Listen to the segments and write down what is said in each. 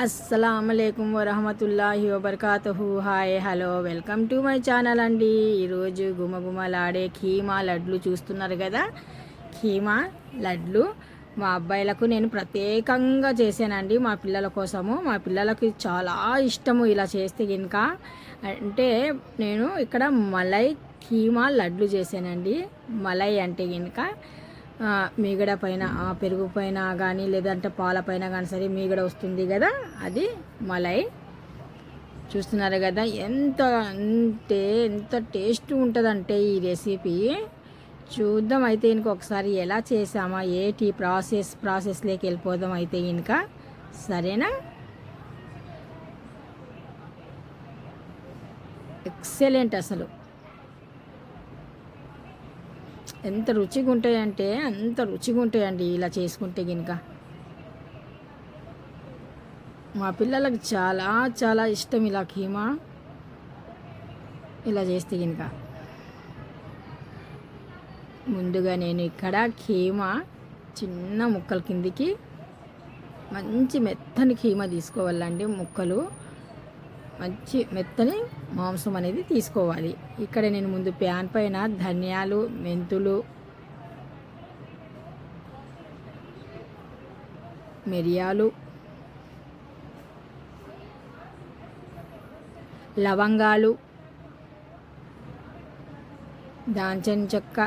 అస్సలం అయికం వరహమతుల్లాహి వబర్కాతుహు. Hi hello welcome to my channel అండి. ఈరోజు గుమగుమలాడే కీమా లడ్లు చూస్తున్నారు కదా? కీమా లడ్లు మా అబ్బాయిలకు నేను ప్రత్యేకంగా చేశానండి మా పిల్లల కోసము. మా పిల్లలకి చాలా ఇష్టము ఇలా చేస్తే కనుక అంటే నేను ఇక్కడ మలై కీమా లడ్లు చేశానండి. మలై అంటే కనుక మీగడ పైన ఆ పెరుగు పైన కానీ లేదంటే పాల పైన కానీ సరే మీగడ వస్తుంది కదా అది మలై. చూస్తున్నారు కదా ఎంత అంటే ఎంత టేస్ట్ ఉంటుందంటే ఈ రెసిపీ. చూద్దాం అయితే ఇంక ఒకసారి ఎలా చేసామా ఏటి ప్రాసెస్ ప్రాసెస్లోకి వెళ్ళిపోదాం అయితే ఇంకా సరేనా? ఎక్సలెంట్ అసలు. ఎంత రుచిగా ఉంటాయంటే అంత రుచిగా ఉంటాయండి ఇలా చేసుకుంటే కనుక మా పిల్లలకు చాలా చాలా ఇష్టం ఇలా కీమా. ఇలా చేస్తే కనుక ముందుగా నేను ఇక్కడ కీమా చిన్న ముక్కల కిందికి మంచి మెత్తని కీమా తీసుకోవాలండి ముక్కలు. మంచి మెత్తని మాంసం అనేది తీసుకోవాలి. ఇక్కడ నేను ముందు ప్యాన్ పైన ధనియాలు మెంతులు మిరియాలు లవంగాలు దాల్చిన చెక్క.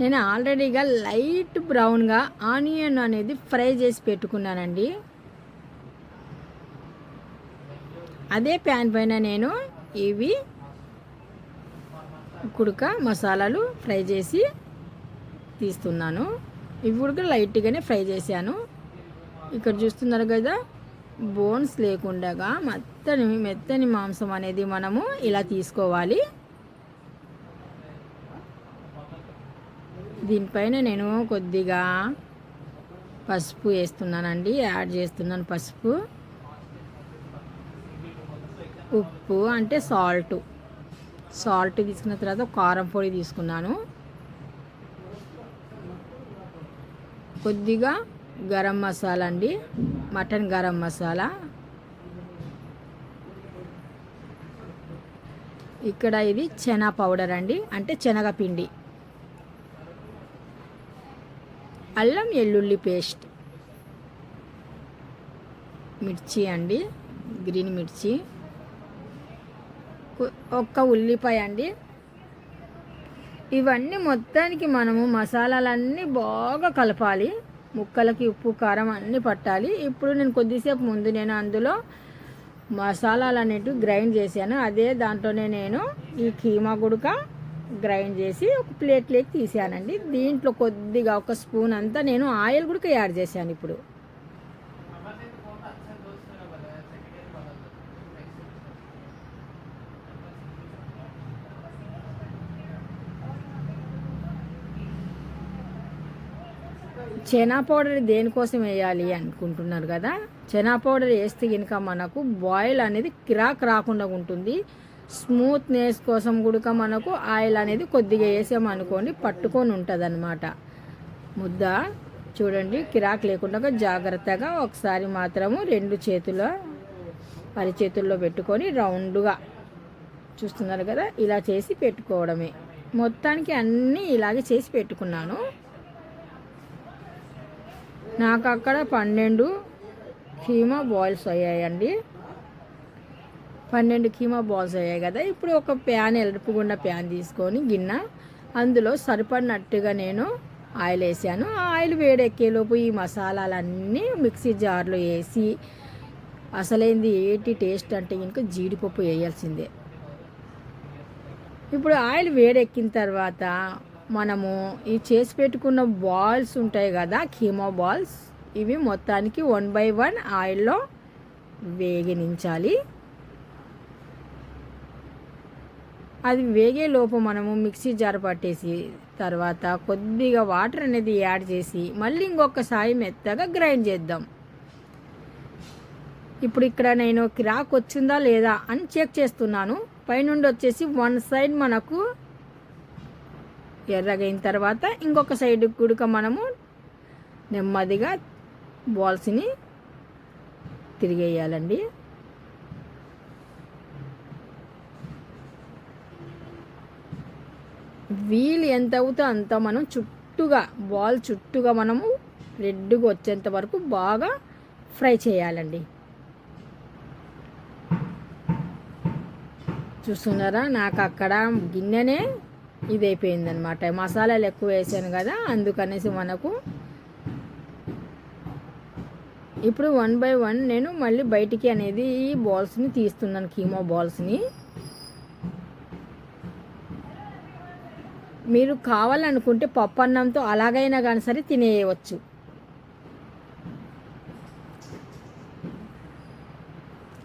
నేను ఆల్రెడీగా లైట్ బ్రౌన్గా ఆనియన్ అనేది ఫ్రై చేసి పెట్టుకున్నానండి. అదే ప్యాన్ పైన నేను ఇవి కుడక మసాలాలు ఫ్రై చేసి తీస్తున్నాను. ఇవి కూడా లైట్గానే ఫ్రై చేశాను. ఇక్కడ చూస్తున్నారు కదా బోన్స్ లేకుండా మెత్తని మెత్తని మాంసం అనేది మనము ఇలా తీసుకోవాలి. దీనిపైన నేను కొద్దిగా పసుపు వేస్తున్నానండి యాడ్ చేస్తున్నాను పసుపు. ఉప్పు అంటే సాల్ట్. సాల్ట్ తీసుకున్న తర్వాత కారం పొడి తీసుకున్నాను. కొద్దిగా గరం మసాలా అండి. మటన్ గరం మసాలా. ఇక్కడ ఇది చెనా పౌడర్ అండి. అంటే శనగపిండి అల్లం ఎల్లుల్లి పేస్ట్. మిర్చి అండి. గ్రీన్ మిర్చి. ఒక్క ఉల్లిపాయ అండి. ఇవన్నీ మొత్తానికి మనము మసాలాలన్నీ బాగా కలపాలి. ముక్కలకి ఉప్పు కారం అన్నీ పట్టాలి. ఇప్పుడు నేను కొద్దిసేపు ముందు నేను అందులో మసాలాలు అనేటివి గ్రైండ్ చేశాను. అదే దాంట్లోనే నేను ఈ కీమా గుడక గ్రైండ్ చేసి ఒక ప్లేట్లోకి తీసానండి దీంట్లో కొద్దిగా ఒక స్పూన్ అంతా నేను ఆయిల్ గుడక యాడ్ చేశాను ఇప్పుడు. చెనా పౌడర్ దేనికోసం వేయాలి అనుకుంటున్నారు కదా? చెనా పౌడర్ వేస్తే కనుక మనకు బాయిల్ అనేది కిరాక్ రాకుండా ఉంటుంది. స్మూత్నెస్ కోసం కూడా మనకు ఆయిల్ అనేది కొద్దిగా వేసామనుకోండి పట్టుకొని ఉంటుంది అనమాట ముద్ద చూడండి కిరాక్ లేకుండా జాగ్రత్తగా ఒకసారి మాత్రము రెండు చేతుల పరి చేతుల్లో పెట్టుకొని రౌండ్గా చూస్తున్నారు కదా? ఇలా చేసి పెట్టుకోవడమే. మొత్తానికి అన్నీ ఇలాగే చేసి పెట్టుకున్నాను. నాకు అక్కడ పన్నెండు కీమా బాయిల్స్ అయ్యాయండి. పన్నెండు కీమా బాల్స్ అయ్యాయి కదా. ఇప్పుడు ఒక ప్యాన్ ఎలుపుగున్న ప్యాన్ తీసుకొని గిన్నె అందులో సరిపడినట్టుగా నేను ఆయిల్ వేసాను. ఆయిల్ వేడెక్కేలోపు ఈ మసాలాలన్నీ మిక్సీ జార్లో వేసి అసలైంది ఏంటి టేస్ట్ అంటే ఇంకా జీడిపప్పు వేయాల్సిందే. ఇప్పుడు ఆయిల్ వేడెక్కిన తర్వాత మనము ఈ చేసి పెట్టుకున్న బాల్స్ ఉంటాయి కదా కీమా బాల్స్ ఇవి మొత్తానికి వన్ బై వన్ ఆయిల్లో వేగనించాలి. అది వేగే లోపు మనము మిక్సీ జార్ పట్టేసి తర్వాత కొద్దిగా వాటర్ అనేది యాడ్ చేసి మళ్ళీ ఇంకొకసారి మెత్తగా గ్రైండ్ చేద్దాం. ఇప్పుడు ఇక్కడ నేను క్రాక్ వచ్చిందా లేదా అని చెక్ చేస్తున్నాను. పైనుండి వచ్చేసి వన్ సైడ్ మనకు ఎర్రగైన తర్వాత ఇంకొక సైడ్ కూడా మనము నెమ్మదిగా బాల్స్ని తిరిగేయాలండి. వీలు ఎంత అవుతే అంత మనం చుట్టూగా బాల్ చుట్టూగా మనము రెడ్గా వచ్చేంత వరకు బాగా ఫ్రై చేయాలండి. చూస్తున్నారా? నాకు అక్కడ గిన్నెనే ఇది అనమాట మసాలాలు ఎక్కువ వేసాను కదా అందుకనేసి మనకు ఇప్పుడు వన్ బై వన్ నేను మళ్ళీ బయటికి అనేది ఈ బాల్స్ని తీస్తున్నాను కీమో బాల్స్ని. మీరు కావాలనుకుంటే పప్పు అన్నంతో అలాగైనా కానీ సరే తినేయవచ్చు.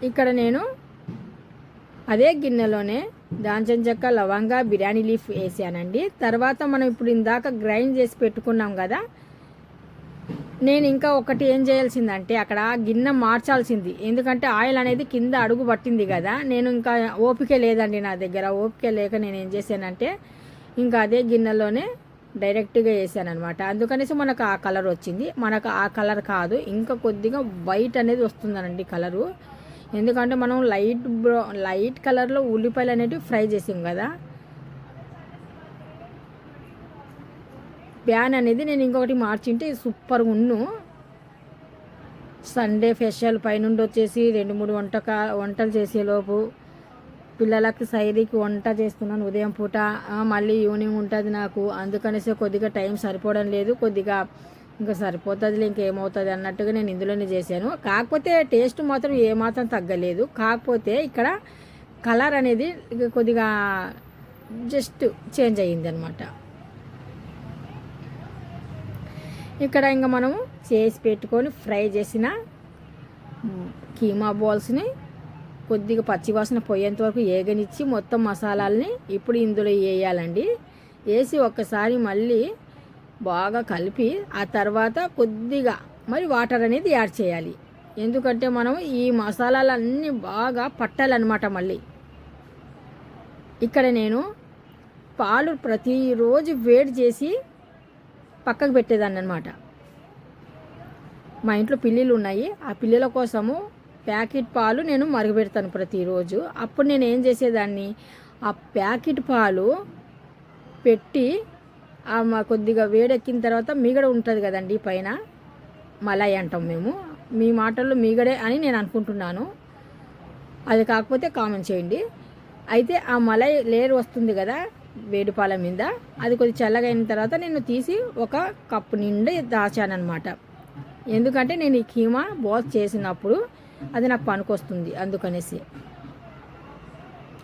ఇక్కడ నేను అదే గిన్నెలోనే దాల్చిన చెక్క లవంగా బిర్యానీ లీఫ్ వేసానండి. తర్వాత మనం ఇప్పుడు ఇందాక గ్రైండ్ చేసి పెట్టుకున్నాం కదా నేను ఇంకా ఒకటి ఏం చేయాల్సిందంటే అక్కడ గిన్నె మార్చాల్సింది. ఎందుకంటే ఆయిల్ అనేది కింద అడుగు పట్టింది కదా నేను ఇంకా ఓపిక లేదండి నా దగ్గర. ఓపిక లేక నేను ఏం చేశానంటే ఇంకా అదే గిన్నెలోనే డైరెక్ట్గా వేసాను అనమాట అందుకనేసి మనకు ఆ కలర్ వచ్చింది. మనకు ఆ కలర్ కాదు. ఇంకా కొద్దిగా వైట్ అనేది వస్తుందనండి కలరు. ఎందుకంటే మనం లైట్ బ్రౌ లైట్ కలర్లో ఉల్లిపాయలు అనేటివి ఫ్రై చేసాం కదా? ప్యాన్ అనేది నేను ఇంకొకటి మార్చింటే సూపర్గా ఉన్ను. సండే ఫెషల్ పైనుండి వచ్చేసి రెండు మూడు వంటక వంటలు చేసేలోపు పిల్లలకి సైరీకి వంట చేస్తున్నాను ఉదయం పూట. మళ్ళీ ఈవినింగ్ ఉంటుంది నాకు. అందుకనేసి కొద్దిగా టైం సరిపోవడం లేదు. కొద్దిగా ఇంకా సరిపోతుంది ఇంకేమవుతుంది అన్నట్టుగా నేను ఇందులోనే చేశాను. కాకపోతే టేస్ట్ మాత్రం ఏమాత్రం తగ్గలేదు. కాకపోతే ఇక్కడ కలర్ అనేది కొద్దిగా జస్ట్ చేంజ్ అయ్యింది అనమాట ఇక్కడ ఇంకా మనము చేసి పెట్టుకొని ఫ్రై చేసిన కీమా బాల్స్ని కొద్దిగా పచ్చివాసన పోయేంత వరకు ఏగనిచ్చి మొత్తం మసాలాలని ఇప్పుడు ఇందులో వేయాలండి. వేసి ఒక్కసారి మళ్ళీ బాగా కలిపి ఆ తర్వాత కొద్దిగా మరి వాటర్ అనేది యాడ్ చేయాలి. ఎందుకంటే మనం ఈ మసాలాలన్నీ బాగా పట్టాలన్నమాట మళ్ళీ. ఇక్కడ నేను పాలు ప్రతిరోజు వేడి చేసి పక్కకు పెట్టేదాన్ని అనమాట మా ఇంట్లో పిల్లిలు ఉన్నాయి. ఆ పిల్లల కోసము ప్యాకెట్ పాలు నేను మరుగుపెడతాను ప్రతిరోజు. అప్పుడు నేను ఏం చేసేదాన్ని? ఆ ప్యాకెట్ పాలు పెట్టి కొద్దిగా వేడెక్కిన తర్వాత మీగడ ఉంటుంది కదండి పైన. మలాయి అంటాం మేము. మీ మాటల్లో మీగడే అని నేను అనుకుంటున్నాను. అది కాకపోతే కామెంట్ చేయండి. అయితే ఆ మలై లేయర్ వస్తుంది కదా వేడిపాల మీద. అది కొద్ది చల్లగా అయిన తర్వాత నేను తీసి ఒక కప్పు నిండా దాచానమాట ఎందుకంటే నేను ఈ కీమా బాస్ చేసినప్పుడు అది నాకు పనికొస్తుంది అందుకనేసి.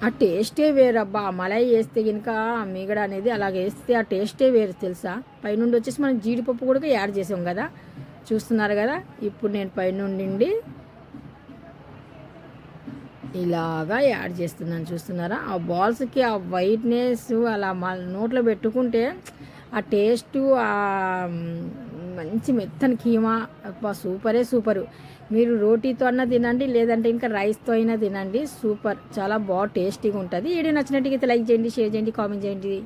ఆ టేస్టే వేరబ్బా. మలై వేస్తే కనుక మీగడ అనేది అలాగ వేస్తే ఆ టేస్టే వేరు తెలుసా? పైనుండి వచ్చేసి మనం జీడిపప్పు కూడా యాడ్ చేసాం కదా. చూస్తున్నారు కదా? ఇప్పుడు నేను పైనుండి ఇలాగా యాడ్ చేస్తున్నాను. చూస్తున్నారా? ఆ బాల్స్కి ఆ వైట్నెస్ అలా నోట్లో పెట్టుకుంటే ఆ టేస్ట్ మంచి మెత్తని కీమా. సూపరే సూపరు. మీరు రోటీతో అన్న తినండి లేదంటే ఇంకా రైస్తో అయినా తినండి. సూపర్. చాలా బాగా టేస్టీగా ఉంటుంది వీడియో నచ్చినట్టుగా లైక్ చేయండి షేర్ చేయండి కామెంట్ చేయండి.